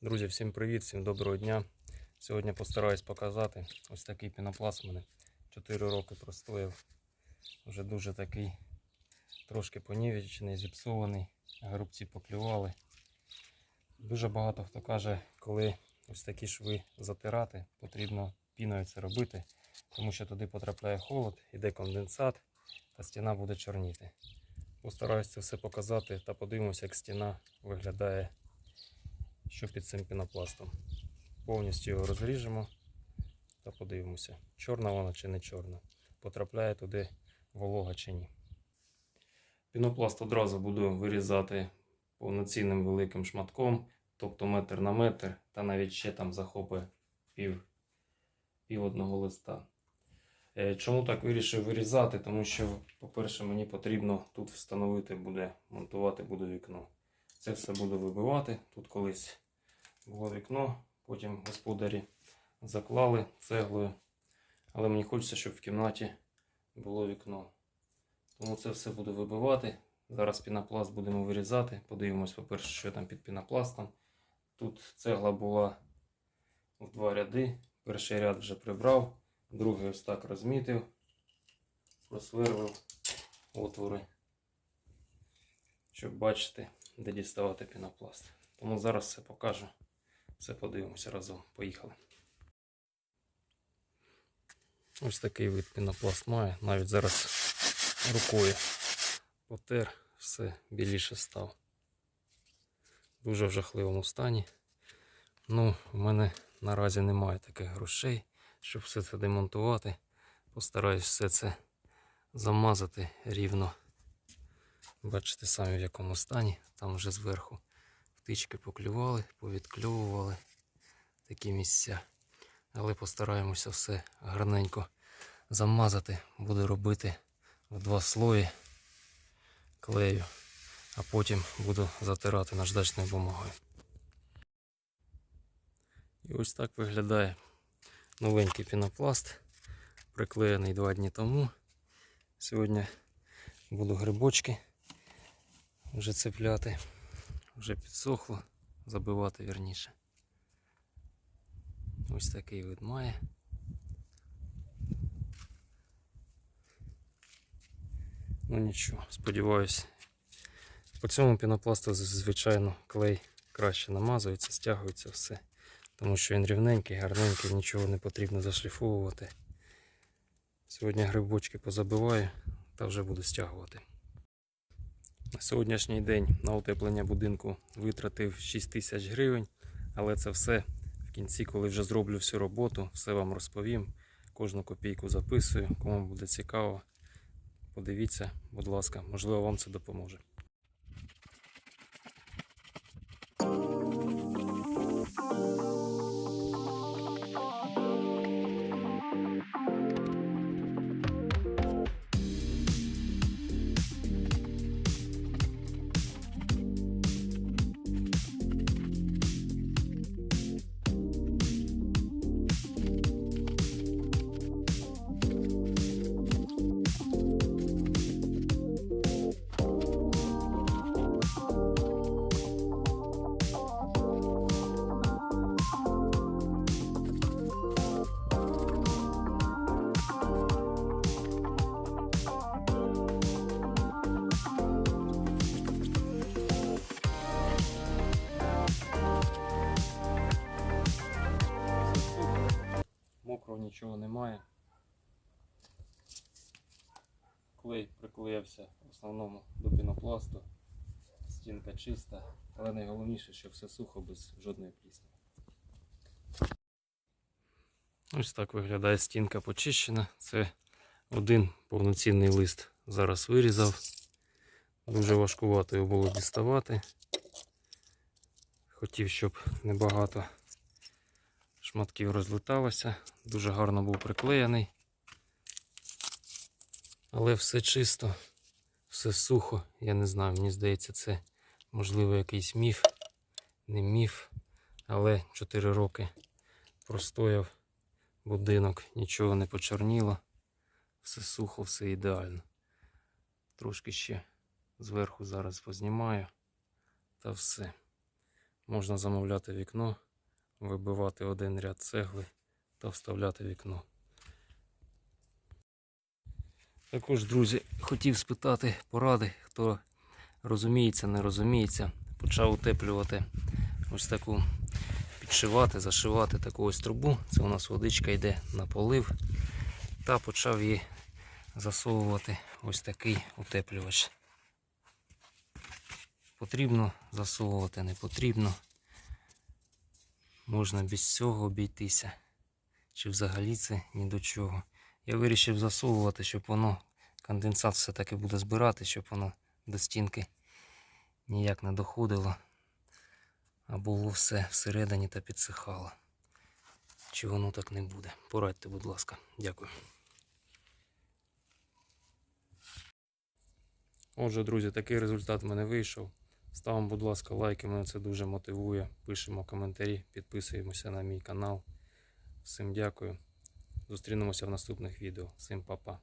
Друзі, всім привіт, всім доброго дня. Сьогодні постараюсь показати ось такий пінопласт мене 4 роки простояв. Вже дуже такий трошки понівечений, зіпсований, грубці поклювали. Дуже багато хто каже, коли ось такі шви затирати, потрібно піною це робити, тому що туди потрапляє холод, іде конденсат та стіна буде чорніти. Постараюсь це все показати та подивимося, як стіна виглядає що під цим пінопластом. Повністю його розріжемо та подивимося, чорна вона чи не чорна. Потрапляє туди волога чи ні. Пінопласт одразу буду вирізати повноцінним великим шматком, тобто метр на метр, та навіть ще там захопить пів, пів одного листа. Е, Чому так вирішив вирізати? Тому що, по-перше, мені потрібно тут встановити буде, монтувати буду вікно. Це все буду вибивати. Тут колись було вікно, потім господарі заклали цеглою. Але мені хочеться, щоб в кімнаті було вікно. Тому це все буду вибивати. Зараз пінопласт будемо вирізати. Подивимось, по-перше, що там під пінопластом. Тут цегла була в два ряди. Перший ряд вже прибрав, другий ось так розмітив, просверлив отвори, щоб бачити, де діставати пінопласт. Тому зараз все покажу. Все подивимося разом. Поїхали. Ось такий вид пінопласт має. Навіть зараз рукою потер, все біліше став. Дуже в жахливому стані. Ну, в мене наразі немає таких грошей, щоб все це демонтувати. Постараюсь все це замазати рівно. Бачите самі в якому стані. Там вже зверху птички поклювали, повідкльовували такі місця. Але постараємося все гарненько замазати. Буду робити в два слої клею, а потім буду затирати наждачною бумагою. І ось так виглядає новенький пінопласт, приклеєний два дні тому. Сьогодні буду грибочки вже цепляти, вже підсохло, забивати вірніше. Ось такий вид має. Ну нічого, сподіваюсь. По цьому пінопласту, звичайно, клей краще намазується, стягується все. Тому що він рівненький, гарненький, нічого не потрібно зашліфовувати. Сьогодні грибочки позабиваю та вже буду стягувати. На сьогоднішній день на утеплення будинку витратив 6 тисяч гривень, але це все в кінці, коли вже зроблю всю роботу, все вам розповім. Кожну копійку записую. Кому буде цікаво, подивіться, будь ласка, можливо, вам це допоможе. Мокрого нічого немає. Клей приклеївся в основному до пінопласту. Стінка чиста, але найголовніше, що все сухо без жодної плісні. Ось так виглядає стінка почищена. Це один повноцінний лист зараз вирізав. Дуже важкувато його було діставати. Хотів, щоб небагато шматків розлеталося. Дуже гарно був приклеєний. Але все чисто, все сухо. Я не знаю, мені здається, це можливо якийсь міф, не міф. Але 4 роки простояв будинок, нічого не почорніло. Все сухо, все ідеально. Трошки ще зверху зараз познімаю. Та все. Можна замовляти вікно, вибивати один ряд цегли та вставляти вікно. Також, друзі, хотів спитати поради, хто розуміється, не розуміється. Почав утеплювати ось таку, підшивати, зашивати таку ось трубу. Це у нас водичка йде на полив. Та почав її засовувати ось такий утеплювач. Потрібно засовувати, не потрібно. Можна без цього обійтися. Чи взагалі це ні до чого. Я вирішив засовувати, щоб воно, конденсат все-таки буде збирати, щоб воно до стінки ніяк не доходило. А було все всередині та підсихало. Чи воно так не буде? Порадьте, будь ласка. Дякую. Отже, друзі, такий результат в мене вийшов. Ставимо, будь ласка, лайки, мене це дуже мотивує. Пишемо коментарі, підписуємося на мій канал. Всім дякую. Зустрінемося в наступних відео. Всім па-па.